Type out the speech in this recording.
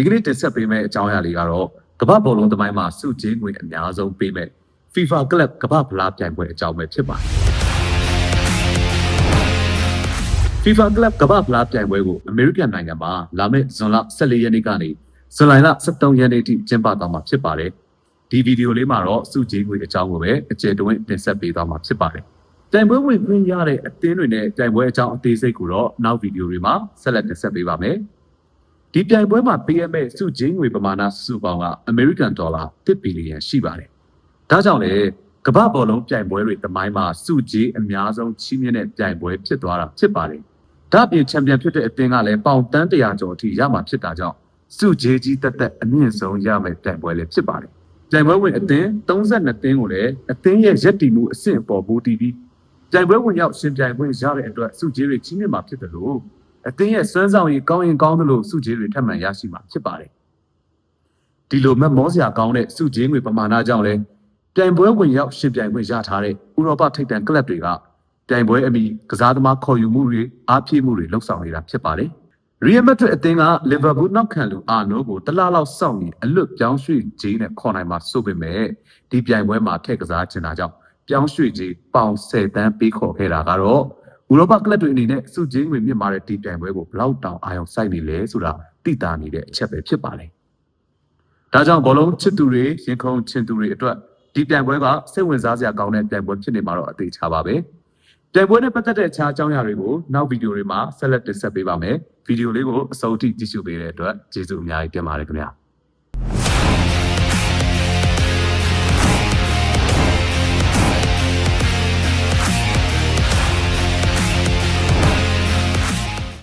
ဒီကနေ့တင်ဆက်ပေးမယ့်အကြောင်းအရာလေးကတော့ကမ္ဘာဘောလုံးသမိုင်းမှာစုချင်းငွေအများဆုံးပေးမဲ့ FIFA Club ကမ္ဘာဖလားပြိုင်ပွဲအကြောင်းပဲဖြစ်ပါတယ် FIFA Club ကမ္ဘာဖလားပြိုင်ပွဲကိုအမေရိကန်နိုင်ငံမှာလာမယ့်ဇွန်လ14ရက်နေ့ကနေဇူလိုင်လ17ရက်နေ့ထိကျင်းပသွားမှာဖြစ်ပါတယ်ဒီဗီဒီယိုလေးမှာတော့စုချင်းငွေအကြောင်းကိုပဲအကျယ်တဝင့်တင်ဆက်ပေးသွားမှာဖြစ်ပါတယ်တိုင်ပွဲဝင်ခွင့်ရတဲ့အသင်းတွေနဲ့တိုင်ပွဲအကြောင်းအသေးစိတ်ကိုတော့နောက်ဗီဒီယိုတွေမှာဆက်လက်တင်ဆက်ပေးပါမယ်။ ဒီပြိုင်ပွဲမှာပေးရမယ့်စုချင်းငွေပမာဏစုစုပေါင်းကအမေရိကန်ဒေါ်လာ1ဘီလီယံရှိပါတယ်။ဒါကြောင့်လေကမ္ဘာဘောလုံးပြိုင်ပွဲတွေတမိုင်းမှာစုကြီးအများဆုံးချီးမြှင့်တဲ့ပြိုင်ပွဲဖြစ်သွားတာဖြစ်ပါတယ်။ဒါ့အပြင်ချန်ပီယံဖြစ်တဲ့အသင်းကလည်းပေါင်တန်း100ကျော်အထိရမှာဖြစ်တာကြောင့်စုကြီးကြီးတက်တက်အမြင့်ဆုံးရမယ့်ပြိုင်ပွဲလည်းဖြစ်ပါတယ်။ပြိုင်ပွဲဝင်အသင်း32သင်းကိုလည်းအသင်းရဲ့ရက်တီမှုအဆင့်အပေါ်မူတည်ပြီးပြိုင်ပွဲဝင်ရောက်ရှင်ပြိုင်ခွင့်ရတဲ့အတွက်စုကြီးတွေကြီးမြင့်မှာဖြစ်တယ်လို့ အသင်းရဲ့စွမ်းဆောင်ရည်ကောင်းရင်ကောင်းသလိုစုကြီးတွေထပ်မံရရှိမှာဖြစ်ပါတယ်။ဒီလိုမက်မောစရာကောင်းတဲ့စုကြီးငွေပမာဏကြောင့်လည်းပြိုင်ပွဲဝင်ရောက်ရှင်ပြိုင်ခွင့်ရထားတဲ့ဥရောပထိပ်တန်းကလပ်တွေကပြိုင်ပွဲအမိကစားသမားခေါ်ယူမှုတွေအားဖြည့်မှုတွေလှုပ်ဆောင်နေတာဖြစ်ပါတယ်။ Real Madrid အသင်းက Liverpool နောက်ခံလူအာနိုကိုတလားလောက်စောင့်ရင်အလွတ်ပြောင်းရွှေ့ခြင်းနဲ့ခေါ်နိုင်မှာစိုးပေမဲ့ဒီပြိုင်ပွဲမှာထည့်ကစားချင်တာကြောင့်ပြောင်းရွှေ့ခြင်းပေါင်10တန်းပေးခေါ်ခဲ့တာကတော့ ဥရောပကလပ်တွေအနေနဲ့စုချင်းဝင်မြင့်မာတဲ့ဒီပြိုင်ပွဲကိုဘလောက်တောင်အာရုံစိုက်နေလဲဆိုတာသိတာနေတဲ့အချက်ပဲဖြစ်ပါတယ်။ဒါကြောင့်ဘောလုံးချစ်သူတွေရင်ခုန်ချင်သူတွေအတွက်ဒီပြိုင်ပွဲကစိတ်ဝင်စားစရာကောင်းတဲ့ပြိုင်ပွဲဖြစ်နေမှာတော့အသေးချပါပဲ။ပြိုင်ပွဲနဲ့ပတ်သက်တဲ့အခြားအကြောင်းအရာတွေကိုနောက်ဗီဒီယိုတွေမှာဆက်လက်တင်ဆက်ပေးပါမယ်။ဗီဒီယိုလေးကိုအဆုံးထိကြည့်ရှုပေးတဲ့အတွက်ကျေးဇူးအများကြီးတင်ပါတယ်ခင်ဗျာ။